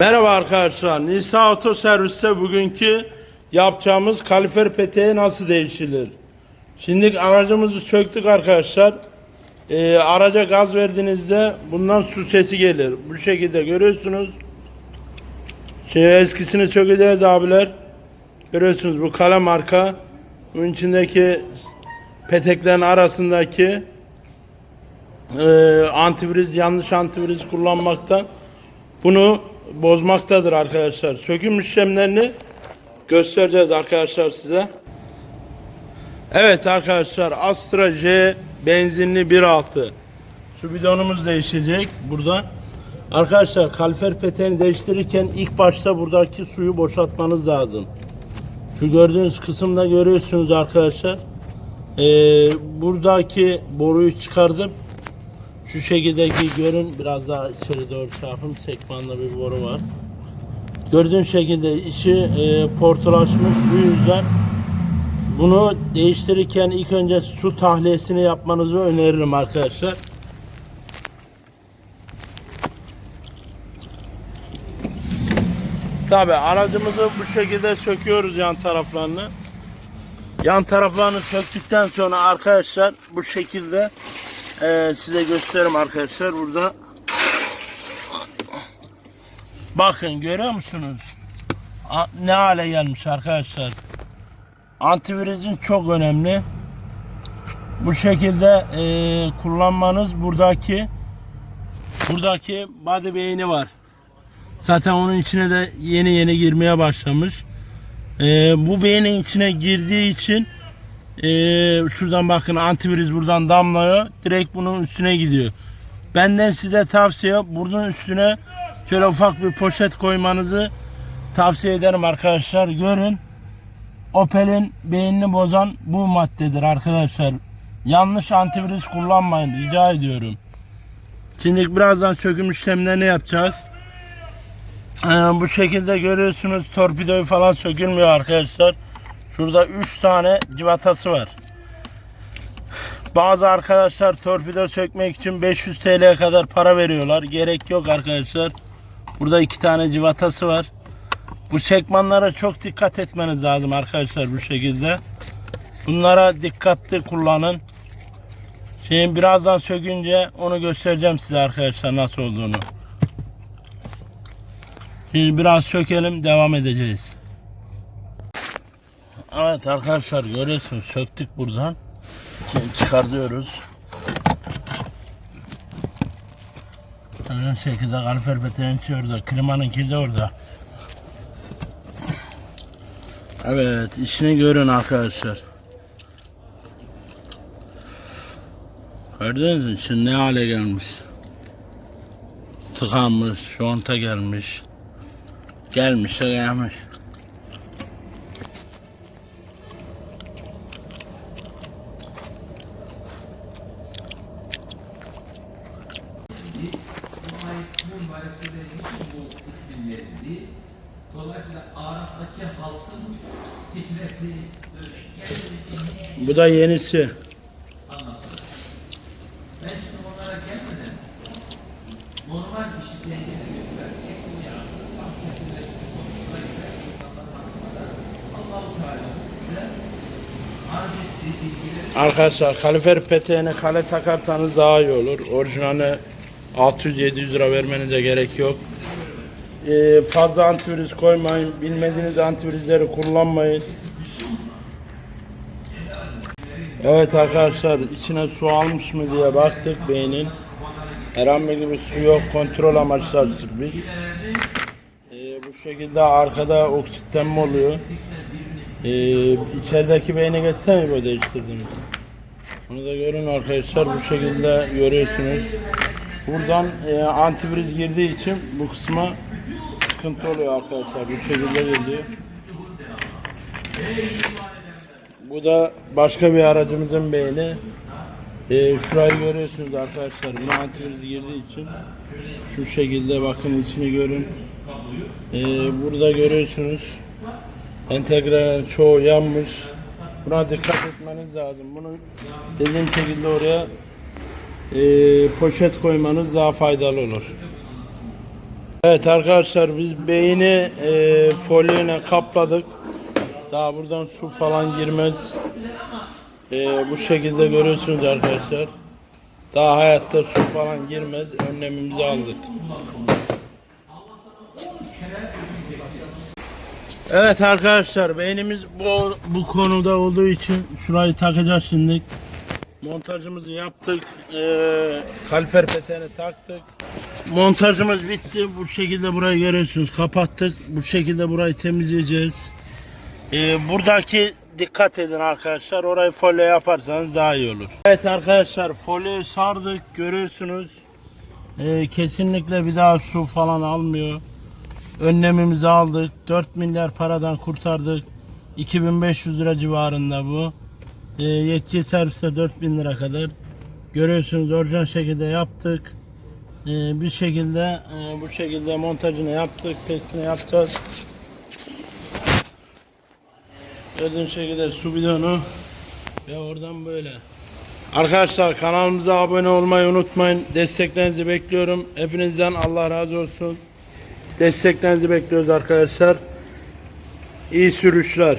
Merhaba arkadaşlar. Nisa Oto Servis'te bugünkü yapacağımız kalifer peteği nasıl değiştirilir? Şimdi aracımızı söktük arkadaşlar. Ee, araca gaz verdiğinizde bundan su sesi gelir. Bu şekilde görüyorsunuz. Şey eskisini sökeceğiz abiler. Görüyorsunuz bu kale marka. Bunun içindeki peteklerin arasındaki e, antiviriz yanlış antiviriz kullanmaktan bunu bozmaktadır arkadaşlar. Söküm işlemlerini göstereceğiz arkadaşlar size. Evet arkadaşlar Astra J benzinli 1.6 su bidonumuz değişecek burada. Arkadaşlar kalfer peteğini değiştirirken ilk başta buradaki suyu boşaltmanız lazım. Şu gördüğünüz kısımda görüyorsunuz arkadaşlar. Ee, buradaki boruyu çıkardım. Şu şekildeki görün biraz daha içeri doğru şey yapayım. Sekmanlı bir boru var. Gördüğün şekilde içi e, portalaşmış. Bu yüzden bunu değiştirirken ilk önce su tahliyesini yapmanızı öneririm arkadaşlar. Tabi aracımızı bu şekilde söküyoruz yan taraflarını. Yan taraflarını söktükten sonra arkadaşlar bu şekilde ee, size gösteririm arkadaşlar burada. Bakın görüyor musunuz? Ne hale gelmiş arkadaşlar. Antivirizin çok önemli. Bu şekilde e, kullanmanız buradaki buradaki body beyni var. Zaten onun içine de yeni yeni girmeye başlamış. E, bu beynin içine girdiği için ee, şuradan bakın antiviriz buradan damlıyor. Direkt bunun üstüne gidiyor. Benden size tavsiye bunun üstüne şöyle ufak bir poşet koymanızı tavsiye ederim arkadaşlar. Görün. Opel'in beynini bozan bu maddedir arkadaşlar. Yanlış antivirüs kullanmayın rica ediyorum. Şimdi birazdan söküm işlemlerini yapacağız. Ee, bu şekilde görüyorsunuz torpidoyu falan sökülmüyor arkadaşlar. Şurada 3 tane civatası var. Bazı arkadaşlar torpido sökmek için 500 TL'ye kadar para veriyorlar. Gerek yok arkadaşlar. Burada iki tane civatası var. Bu sekmanlara çok dikkat etmeniz lazım arkadaşlar bu şekilde. Bunlara dikkatli kullanın. Şeyin birazdan sökünce onu göstereceğim size arkadaşlar nasıl olduğunu. Şimdi biraz sökelim devam edeceğiz. Evet arkadaşlar görüyorsunuz söktük buradan. Çıkartıyoruz. Şöyle şekilde kalifer peteğinki orada. Klimanınki de orada. Evet işini görün arkadaşlar. Gördünüz mü? Şimdi ne hale gelmiş. Tıkanmış, şonta gelmiş. Gelmiş de gelmiş. Mumbar'a söylediği için bu ismin verildi. Dolayısıyla Araf'taki halkın stresi böyle Bu da yenisi. anlatılır. Ben şimdi onlara gelmeden normal işitle ilgili göster kesin ya. Tam kesinleşmiş sonuçlara gider insanlar hakkında Allah-u Teala size arz ettiği bilgileri Arkadaşlar kalifer peteğine kale takarsanız daha iyi olur. Orijinali 600-700 lira vermenize gerek yok. Ee, fazla antivirüs koymayın. Bilmediğiniz antivirüsleri kullanmayın. Evet arkadaşlar içine su almış mı diye baktık beynin. Herhangi bir su yok. Kontrol amaçlı açtık biz. Ee, bu şekilde arkada oksitlenme oluyor. Ee, içerideki beyni geçsene böyle değiştirdiğimiz. Bunu da görün arkadaşlar bu şekilde görüyorsunuz. Buradan e, antivirüs girdiği için bu kısma sıkıntı oluyor arkadaşlar. Bu şekilde geliyor. Bu da başka bir aracımızın beyni. E, şurayı görüyorsunuz arkadaşlar. Buna antivirüs girdiği için şu şekilde bakın içini görün. E, burada görüyorsunuz. Entegre çoğu yanmış. Buna dikkat etmeniz lazım. Bunu dediğim şekilde oraya e, poşet koymanız daha faydalı olur. Evet arkadaşlar biz beyni e, folyoyla kapladık. Daha buradan su falan girmez. E, bu şekilde görüyorsunuz arkadaşlar. Daha hayatta su falan girmez. Önlemimizi aldık. Evet arkadaşlar beynimiz bu, bu konuda olduğu için şurayı takacağız şimdi. Montajımızı yaptık. Ee, kalifer peteğini taktık. Montajımız bitti. Bu şekilde burayı görüyorsunuz. Kapattık. Bu şekilde burayı temizleyeceğiz. Ee, buradaki dikkat edin arkadaşlar. Orayı folyo yaparsanız daha iyi olur. Evet arkadaşlar folyoyu sardık. Görüyorsunuz. Ee, kesinlikle bir daha su falan almıyor. Önlemimizi aldık. 4 milyar paradan kurtardık. 2500 lira civarında bu. E, yetkili serviste 4000 lira kadar. Görüyorsunuz orijinal şekilde yaptık. E, bir şekilde e, bu şekilde montajını yaptık. Testini yapacağız. Gördüğünüz şekilde su bidonu ve oradan böyle. Arkadaşlar kanalımıza abone olmayı unutmayın. Desteklerinizi bekliyorum. Hepinizden Allah razı olsun. Desteklerinizi bekliyoruz arkadaşlar. İyi sürüşler.